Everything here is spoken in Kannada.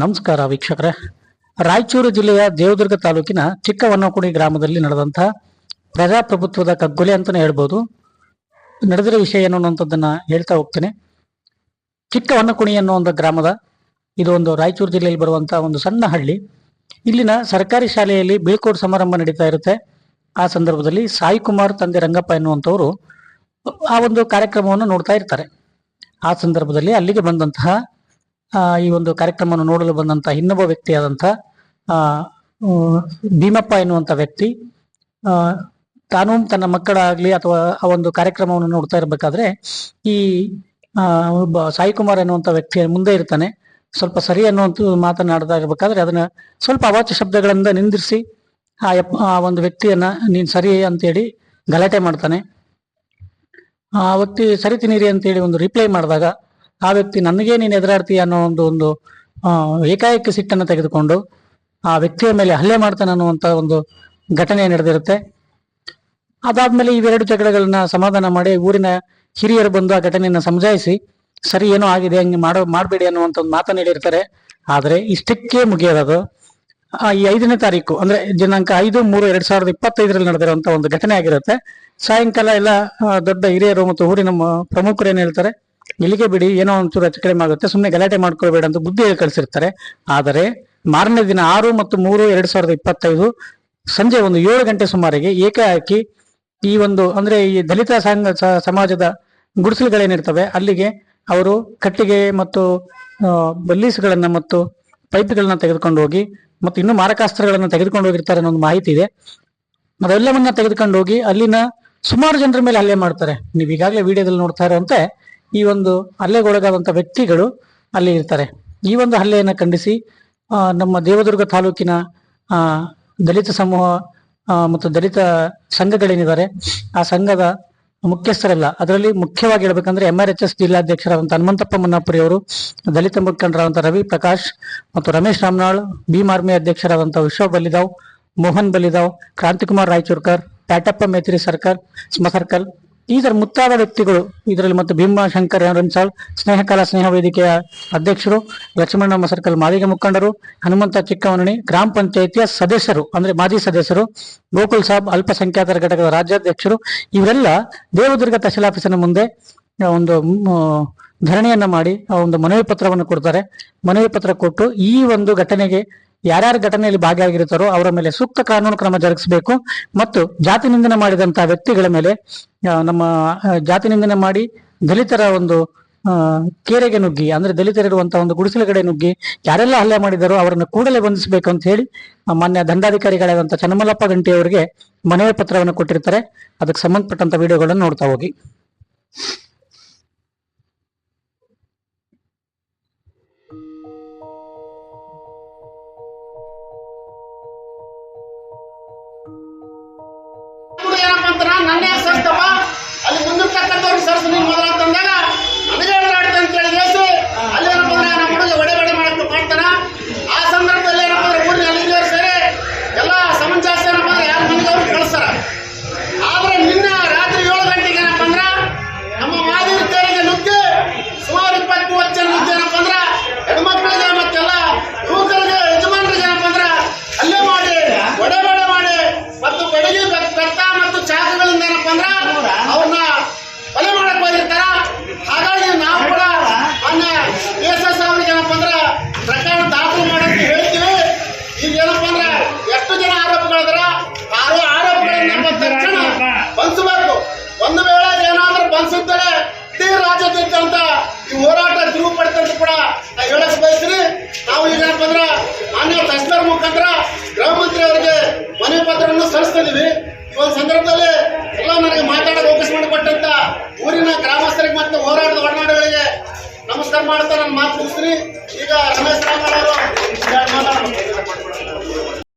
ನಮಸ್ಕಾರ ವೀಕ್ಷಕರೇ. ರಾಯಚೂರು ಜಿಲ್ಲೆಯ ದೇವದುರ್ಗ ತಾಲೂಕಿನ ಚಿಕ್ಕವನ್ನಕುಣಿ ಗ್ರಾಮದಲ್ಲಿ ನಡೆದಂತಹ ಪ್ರಜಾಪ್ರಭುತ್ವದ ಕಗ್ಗೊಲೆ ಅಂತಲೇ ಹೇಳ್ಬೋದು. ನಡೆದಿರೋ ವಿಷಯ ಏನು ಅನ್ನುವಂಥದ್ದನ್ನು ಹೇಳ್ತಾ ಹೋಗ್ತೇನೆ. ಚಿಕ್ಕವನ್ನಕುಣಿ ಅನ್ನೋ ಒಂದು ಗ್ರಾಮದ ಇದು ಒಂದು ರಾಯಚೂರು ಜಿಲ್ಲೆಯಲ್ಲಿ ಬರುವಂತಹ ಒಂದು ಸಣ್ಣ ಹಳ್ಳಿ. ಇಲ್ಲಿನ ಸರ್ಕಾರಿ ಶಾಲೆಯಲ್ಲಿ ಬೀಳ್ಕೋಡ್ ಸಮಾರಂಭ ನಡೀತಾ ಇರುತ್ತೆ. ಆ ಸಂದರ್ಭದಲ್ಲಿ ಸಾಯಿ ಕುಮಾರ್ ತಂದೆ ರಂಗಪ್ಪ ಎನ್ನುವಂಥವ್ರು ಆ ಒಂದು ಕಾರ್ಯಕ್ರಮವನ್ನು ನೋಡ್ತಾ ಇರ್ತಾರೆ. ಆ ಸಂದರ್ಭದಲ್ಲಿ ಅಲ್ಲಿಗೆ ಬಂದಂತಹ ಈ ಒಂದು ಕಾರ್ಯಕ್ರಮವನ್ನು ನೋಡಲು ಬಂದಂತ ಇನ್ನೊಬ್ಬ ಉಮ್, ಭೀಮಪ್ಪ ಎನ್ನುವಂತ ವ್ಯಕ್ತಿ. ತಾನು ತನ್ನ ಮಕ್ಕಳಾಗ್ಲಿ ಅಥವಾ ಆ ಒಂದು ಕಾರ್ಯಕ್ರಮವನ್ನು ನೋಡ್ತಾ ಇರಬೇಕಾದ್ರೆ ಈ ಒಬ್ಬ ಸಾಯಿ ಕುಮಾರ್ ಎನ್ನುವಂತ ವ್ಯಕ್ತಿ ಮುಂದೆ ಇರ್ತಾನೆ. ಸ್ವಲ್ಪ ಸರಿ ಅನ್ನುವಂತ ಮಾತನಾಡ್ತಾ ಇರ್ಬೇಕಾದ್ರೆ ಅದನ್ನ ಸ್ವಲ್ಪ ಅವಾಚ್ಯ ಶಬ್ದಗಳಿಂದ ನಿಂದಿರಿಸಿ ಆ ಆ ಒಂದು ವ್ಯಕ್ತಿಯನ್ನ ನೀನ್ ಸರಿ ಅಂತೇಳಿ ಗಲಾಟೆ ಮಾಡ್ತಾನೆ. ಆ ವ್ಯಕ್ತಿ ಸರಿ ತಿನ್ನಿರಿ ಅಂತೇಳಿ ಒಂದು ರಿಪ್ಲೈ ಮಾಡಿದಾಗ ಆ ವ್ಯಕ್ತಿ ನನಗೆ ನೀನು ಎದುರಾಡ್ತೀಯ ಅನ್ನೋ ಒಂದು ಒಂದು ಏಕಾಏಕ ಸಿಟ್ಟನ್ನು ತೆಗೆದುಕೊಂಡು ಆ ವ್ಯಕ್ತಿಯ ಮೇಲೆ ಹಲ್ಲೆ ಮಾಡ್ತಾನೆ ಅನ್ನುವಂತ ಒಂದು ಘಟನೆ ನಡೆದಿರುತ್ತೆ. ಅದಾದ್ಮೇಲೆ ಇವೆರಡು ಜಗಳಗಳನ್ನ ಸಮಾಧಾನ ಮಾಡಿ ಊರಿನ ಹಿರಿಯರು ಬಂದು ಆ ಘಟನೆಯನ್ನು ಸಮಜಾಯಿಸಿ, ಸರಿ, ಏನೋ ಆಗಿದೆ, ಹಂಗೆ ಮಾಡೋ, ಮಾಡಬೇಡಿ ಅನ್ನುವಂಥ ಒಂದು ಮಾತನ್ನು ಹೇಳಿರ್ತಾರೆ. ಆದರೆ ಇಷ್ಟಕ್ಕೆ ಮುಗಿಯೋದದು. ಈ ಐದನೇ ತಾರೀಕು, ಅಂದ್ರೆ ದಿನಾಂಕ ಐದು, ಮೂರು, ಎರಡ್ ಸಾವಿರದ ಇಪ್ಪತ್ತೈದರಲ್ಲಿ ನಡೆದಿರುವಂಥ ಒಂದು ಘಟನೆ ಆಗಿರುತ್ತೆ. ಸಾಯಂಕಾಲ ಎಲ್ಲ ದೊಡ್ಡ ಹಿರಿಯರು ಮತ್ತು ಊರಿನ ಪ್ರಮುಖರು ಏನ್ ಹೇಳ್ತಾರೆ? ಇಲ್ಲಿಗೆ ಬಿಡಿ, ಏನೋ ಒಂಚೂರು ಹೆಚ್ಚು ಕಡಿಮೆ ಆಗುತ್ತೆ ಸುಮ್ಮನೆ ಗಲಾಟೆ ಮಾಡ್ಕೊಳ್ಬೇಡ ಅಂತ ಬುದ್ಧಿ ಹೇಳಿ ಕಳಿಸಿರ್ತಾರೆ. ಆದರೆ ಮಾರನೇ ದಿನ ಆರು ಮತ್ತು ಮೂರು ಎರಡ್ ಸಾವಿರದ ಇಪ್ಪತ್ತೈದು ಸಂಜೆ ಒಂದು ಏಳು ಗಂಟೆ ಸುಮಾರಿಗೆ ಏಕಾಏಕಿ ಈ ಒಂದು, ಅಂದ್ರೆ ಈ ದಲಿತ ಸಂಘ ಸಮಾಜದ ಗುಡಿಸಲುಗಳೇನಿರ್ತವೆ ಅಲ್ಲಿಗೆ ಅವರು ಕಟ್ಟಿಗೆ ಮತ್ತು ಬಲ್ಲೀಸ್ಗಳನ್ನ ಬಲ್ಲೀಸುಗಳನ್ನ ಮತ್ತು ಪೈಪ್ಗಳನ್ನ ತೆಗೆದುಕೊಂಡು ಹೋಗಿ ಮತ್ತು ಇನ್ನೂ ಮಾರಕಾಸ್ತ್ರಗಳನ್ನು ತೆಗೆದುಕೊಂಡು ಹೋಗಿರ್ತಾರೆ ಅನ್ನೋ ಒಂದು ಮಾಹಿತಿ ಇದೆ. ಅದೆಲ್ಲವನ್ನ ತೆಗೆದುಕೊಂಡು ಹೋಗಿ ಅಲ್ಲಿನ ಸುಮಾರು ಜನರ ಮೇಲೆ ಹಲ್ಲೆ ಮಾಡ್ತಾರೆ. ನೀವು ಈಗಾಗಲೇ ವಿಡಿಯೋದಲ್ಲಿ ನೋಡ್ತಾ ಇರುವಂತೆ ಈ ಒಂದು ಹಲ್ಲೆಗೊಳಗಾದಂತ ವ್ಯಕ್ತಿಗಳು ಅಲ್ಲಿ ಇರ್ತಾರೆ. ಈ ಒಂದು ಹಲ್ಲೆಯನ್ನು ಖಂಡಿಸಿ ನಮ್ಮ ದೇವದುರ್ಗ ತಾಲೂಕಿನ ದಲಿತ ಸಮೂಹ ಮತ್ತು ದಲಿತ ಸಂಘಗಳೇನಿದ್ದಾರೆ, ಆ ಸಂಘದ ಮುಖ್ಯಸ್ಥರೆಲ್ಲ, ಅದರಲ್ಲಿ ಮುಖ್ಯವಾಗಿ ಹೇಳ್ಬೇಕಂದ್ರೆ ಎಂ ಆರ್ ಎಚ್ ಎಸ್ ಜಿಲ್ಲಾಧ್ಯಕ್ಷರಾದಂಥ ಹನುಮಂತಪ್ಪ ಮುನ್ನಾಪುರಿ ಅವರು, ದಲಿತ ಮುಖಂಡರಾದಂಥ ರವಿ ಪ್ರಕಾಶ್ ಮತ್ತು ರಮೇಶ್ ರಾಮನಾಳ್, ಭೀಮ್ ಆರ್ಮಿ ಅಧ್ಯಕ್ಷರಾದಂಥ ವಿಶ್ವ ಬಲಿದಾವ್, ಮೋಹನ್ ಬಲಿದಾವ್, ಕ್ರಾಂತಿಕುಮಾರ್ ರಾಯಚೂರ್ಕರ್, ಪ್ಯಾಟಪ್ಪ ಮೇತ್ರಿ ಸರ್ಕಲ್, ಸ್ಮ ಸರ್ಕಲ್ ಈ ತರ ಮುತ್ತಾದ ವ್ಯಕ್ತಿಗಳು, ಇದರಲ್ಲಿ ಮತ್ತು ಭೀಮಶಂಕರ್ ರಂಚಾಳ್ ಸ್ನೇಹಕಲಾ, ಸ್ನೇಹ ವೇದಿಕೆಯ ಅಧ್ಯಕ್ಷರು ಲಕ್ಷ್ಮಣಮ್ಮ ಸರ್ಕಲ್ ಮಾದಿಗ ಮುಖಂಡರು, ಹನುಮಂತ ಚಿಕ್ಕವನಣಿ, ಗ್ರಾಮ ಪಂಚಾಯಿತಿಯ ಸದಸ್ಯರು, ಅಂದ್ರೆ ಮಾಜಿ ಸದಸ್ಯರು, ಗೋಕುಲ್ ಸಾಬ್ ಅಲ್ಪಸಂಖ್ಯಾತರ ಘಟಕದ ರಾಜ್ಯಾಧ್ಯಕ್ಷರು, ಇವರೆಲ್ಲ ದೇವದುರ್ಗ ತಹಶೀಲ್ ಆಫೀಸಿನ ಮುಂದೆ ಒಂದು ಧರಣಿಯನ್ನ ಮಾಡಿ ಒಂದು ಮನವಿ ಪತ್ರವನ್ನು ಕೊಡ್ತಾರೆ. ಮನವಿ ಪತ್ರ ಕೊಟ್ಟು ಈ ಒಂದು ಘಟನೆಗೆ ಯಾರ್ಯಾರ ಘಟನೆಯಲ್ಲಿ ಭಾಗಿಯಾಗಿರುತ್ತಾರೋ ಅವರ ಮೇಲೆ ಸೂಕ್ತ ಕಾನೂನು ಕ್ರಮ ಜರುಗಿಸಬೇಕು. ಮತ್ತು ಜಾತಿ ನಿಂದನೆ ಮಾಡಿದಂತಹ ವ್ಯಕ್ತಿಗಳ ಮೇಲೆ ನಮ್ಮ ಜಾತಿ ನಿಂದನೆ ಮಾಡಿ ದಲಿತರ ಒಂದು ಕೆರೆಗೆ ನುಗ್ಗಿ, ಅಂದ್ರೆ ದಲಿತರಿರುವಂತಹ ಒಂದು ಗುಡಿಸಲುಗಡೆ ನುಗ್ಗಿ ಯಾರೆಲ್ಲ ಹಲ್ಲೆ ಮಾಡಿದರೋ ಅವರನ್ನು ಕೂಡಲೇ ಬಂಧಿಸಬೇಕು ಅಂತ ಹೇಳಿ ಮಾನ್ಯ ದಂಡಾಧಿಕಾರಿಗಳಾದಂತಹ ಚನ್ನಮಲ್ಲಪ್ಪ ಗಂಟಿ ಅವರಿಗೆ ಮನವಿ ಪತ್ರವನ್ನು ಕೊಟ್ಟಿರ್ತಾರೆ. ಅದಕ್ಕೆ ಸಂಬಂಧಪಟ್ಟಂತ ವಿಡಿಯೋಗಳನ್ನು ನೋಡ್ತಾ ಹೋಗಿ. ನೀನ್ ಮೊದಲ ಅಂತಂದಾಗ ನನಗೆ ಎದುರಾಡ್ತ ಅಂತ ಹೇಳಿ ದೇಸಿ ಅಲ್ಲಿ ಏನಪ್ಪ ನಮ್ಮ ಹುಡುಗ ಒಡೆ ಒಡೆ ಮಾಡಕ್ಕೆ ಮಾಡ್ತಾನ. ಆ ಸಂದರ್ಭದಲ್ಲಿ ಏನಪ್ಪ ಅಂದ್ರೆ ಊರಿನ ಹಿರಿಯರು ಸೇರಿ ಎಲ್ಲ ಸಮಂಜಸ ಏನಪ್ಪ ಅಂದ್ರೆ ಯಾರು ಮನೆಗೆ ಅವ್ರು ಕಳಿಸ್ತಾರ. ಆದ್ರೆ ನಿನ್ನ ರಾತ್ರಿ ಏಳು ಗಂಟೆಗೆ ಏನಪ್ಪ ಅಂದ್ರ ನಮ್ಮ ಮಾದರಿ ತೇರಿಗೆ ನುಗ್ಗಿ ಸುಮಾರು ಇಪ್ಪತ್ತು ಮೂವತ್ತು ಜನ ನುಗ್ಗಿ ಏನಪ್ಪ ಅಂದ್ರ ಹೆಣ್ಮಕ್ಳಿಗೆ ಮತ್ತೆಲ್ಲ ಯುವಕರಿಗೆ, ಯಜಮಾನರಿಗೆ ಏನಪ್ಪ ಅಂದ್ರ ಅಲ್ಲೇ ಮಾಡಿ ಒಡೆ ಒಡೆ ಮಾಡಿ ಮತ್ತು ಬೆಳಗ್ಗೆ ಬೆತ್ತ ಮತ್ತು ಚಾಕುಗಳಿಂದ ಏನಪ್ಪ ಅಂದ್ರ ಅವ್ರನ್ನ ಪತ್ರವನ್ನು ಸಲ್ಲಿಸ್ತಿದ್ದೀವಿ ಈ ಒಂದು ಸಂದರ್ಭದಲ್ಲಿ ಎಲ್ಲ ನನಗೆ ಮಾತಾಡೋಕೆ ಅವಕಾಶ ಮಾಡಿಕೊಟ್ಟಂತ ಊರಿನ ಗ್ರಾಮಸ್ಥರಿಗೆ ಮತ್ತು ಹೋರಾಟದ ಒಳನಾಡುಗಳಿಗೆ ನಮಸ್ಕಾರ ಮಾಡ್ತಾ ನನ್ನ ಮಾತು ಮುಗಿಸ್ತೀನಿ. ಈಗ ರಮೇಶ್ ರಾಮಣ್ಣ ಅವರು.